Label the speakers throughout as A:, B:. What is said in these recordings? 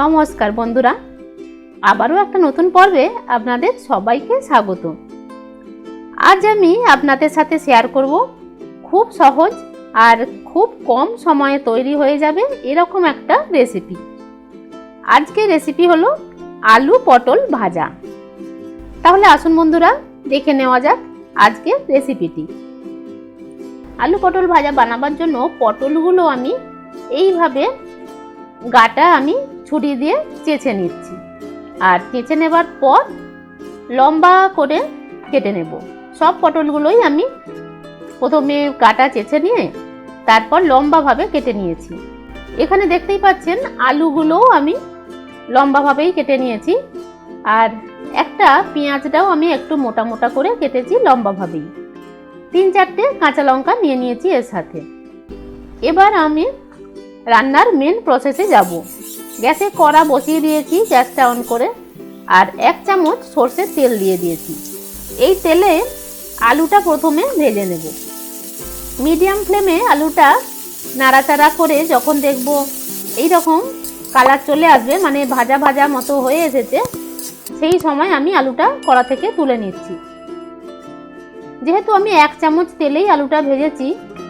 A: নমস্কার বন্ধুরা। আবারও একটা নতুন পর্বে আপনাদের সবাইকে স্বাগত। আজ আমি আপনাদের সাথে শেয়ার করব খুব সহজ আর খুব কম সময়ে তৈরি হয়ে যাবে এরকম একটা রেসিপি আজকে রেসিপি হলো আলু পটল ভাজা। তাহলে আসুন বন্ধুরা, দেখে নেওয়া যাক আজকে রেসিপিটি আলু পটল ভাজা বানাবার জন্য পটলগুলো আমি এইভাবে গাটা আমি ছুরি দিয়ে চেঁচে নিচ্ছি। আর চেঁচে নেবার পর লম্বা করে কেটে নেব। সব পটলগুলোই আমি প্রথমে কাটা চেঁচে নিয়ে তারপর লম্বাভাবে কেটে নিয়েছি। এখানে দেখতেই পাচ্ছেন আলুগুলোও আমি লম্বাভাবেই কেটে নিয়েছি। আর একটা পেঁয়াজটাও আমি একটু মোটা মোটা করে কেটেছি লম্বাভাবেই। তিন চারটে কাঁচা লঙ্কা নিয়ে নিয়েছি এর সাথে। এবার আমি রান্নার মেন প্রসেসে যাব। গ্যাসে কড়া বসিয়ে দিয়েছি গ্যাসটা অন করে, আর এক চামচ সর্ষের তেল দিয়ে দিয়েছি। এই তেলে আলুটা প্রথমে ভেজে নেব। মিডিয়াম ফ্লেমে আলুটা নাড়াচাড়া করে যখন দেখব এই রকম কালার চলে আসবে মানে ভাজা ভাজা মতো হয়ে এসেছে, সেই সময় আমি আলুটা কড়া থেকে তুলে নিচ্ছি। যেহেতু আমি এক চামচ তেলেই আলুটা ভেজেছি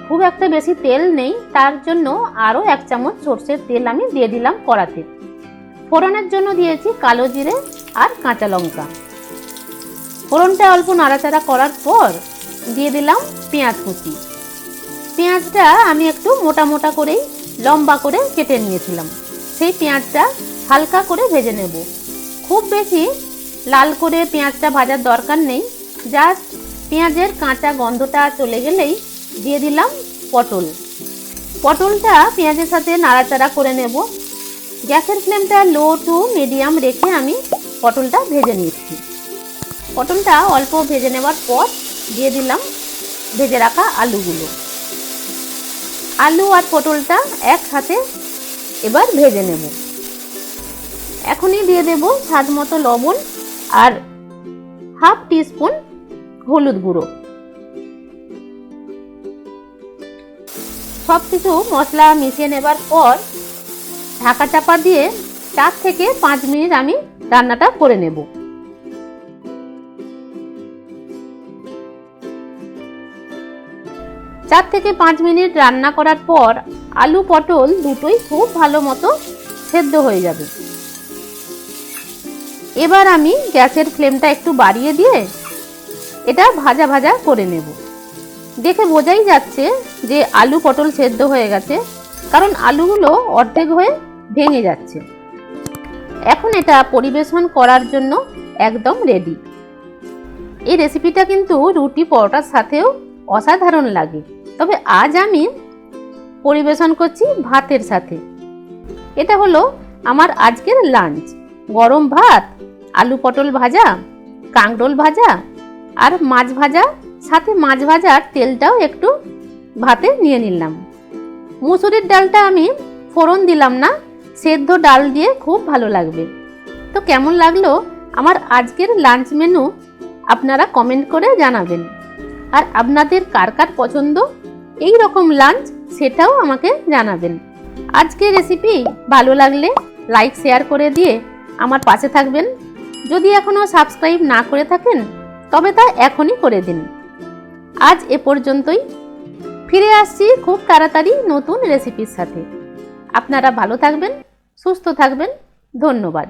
A: খুব একটা বেশি তেল নেই, তার জন্য আরও এক চামচ সর্ষের তেল আমি দিয়ে দিলাম কড়াতে। ফোড়নের জন্য দিয়েছি কালো জিরে আর কাঁচা লঙ্কা। ফোড়নটা অল্প নাড়াচাড়া করার পর দিয়ে দিলাম পেঁয়াজ কুচি। পেঁয়াজটা আমি একটু মোটা মোটা করেই লম্বা করে কেটে নিয়েছিলাম। সেই পেঁয়াজটা হালকা করে ভেজে নেব। খুব বেশি লাল করে পেঁয়াজটা ভাজার দরকার নেই, জাস্ট পেঁয়াজের কাঁচা গন্ধটা চলে গেলেই দিয়ে দিলাম পটল। পটলটা পেঁয়াজের সাথে নাড়াচাড়া করে নেব। গ্যাসের ফ্লেমটা লো টু মিডিয়াম রেখে আমি পটলটা ভেজে নিচ্ছি। পটলটা অল্প ভেজে নেওয়ার পর দিয়ে দিলাম ভেজে রাখা আলুগুলো। আলু আর পটলটা একসাথে এবার ভেজে নেব। এখনই দিয়ে দেব স্বাদ মতো লবণ আর হাফ টিস্পুন হলুদ গুঁড়ো। সব কিছু মশলা মিশিয়ে নেবার পর ঢাকা চাপা দিয়ে চার থেকে পাঁচ মিনিট আমি রান্নাটা করে নেব। চার থেকে পাঁচ মিনিট রান্না করার পর আলু পটল দুটোই খুব ভালো মতো সেদ্ধ হয়ে যাবে। এবার আমি গ্যাসের ফ্লেমটা একটু বাড়িয়ে দিয়ে এটা ভাজা ভাজা করে নেব। দেখে বোঝাই যাচ্ছে যে আলু পটল সেদ্ধ হয়ে গেছে, কারণ আলুগুলো অর্ধেক হয়ে ভেঙে যাচ্ছে। এখন এটা পরিবেশন করার জন্য একদম রেডি এই রেসিপিটা কিন্তু রুটি পরোটার সাথেও অসাধারণ লাগে। তবে আজ আমি পরিবেশন করছি ভাতের সাথে। এটা হলো আমার আজকের লাঞ্চ গরম ভাত, আলু পটল ভাজা, কাঁকরোল ভাজা আর মাছ ভাজা সাথে মাছ ভাজার তেলটাও একটু ভাতে নিয়ে নিলাম। মুসুরির ডালটা আমি ফোড়ন দিলাম না, সেদ্ধ ডাল দিয়ে খুব ভালো লাগবে। তো কেমন লাগল আমার আজকের লাঞ্চ মেনু আপনারা কমেন্ট করে জানাবেন। আর আপনাদের কার কার পছন্দ, এই রকম লাঞ্চ সেটাও আমাকে জানাবেন। আজকের রেসিপি ভালো লাগলে লাইক শেয়ার করে দিয়ে আমার পাশে থাকবেন। যদি এখনও সাবস্ক্রাইব না করে থাকেন, তবে তা এখনই করে দিন। আজ এ পর্যন্তই। ফিরে আসছি খুব তাড়াতাড়ি নতুন রেসিপির সাথে। আপনারা ভালো থাকবেন, সুস্থ থাকবেন। ধন্যবাদ।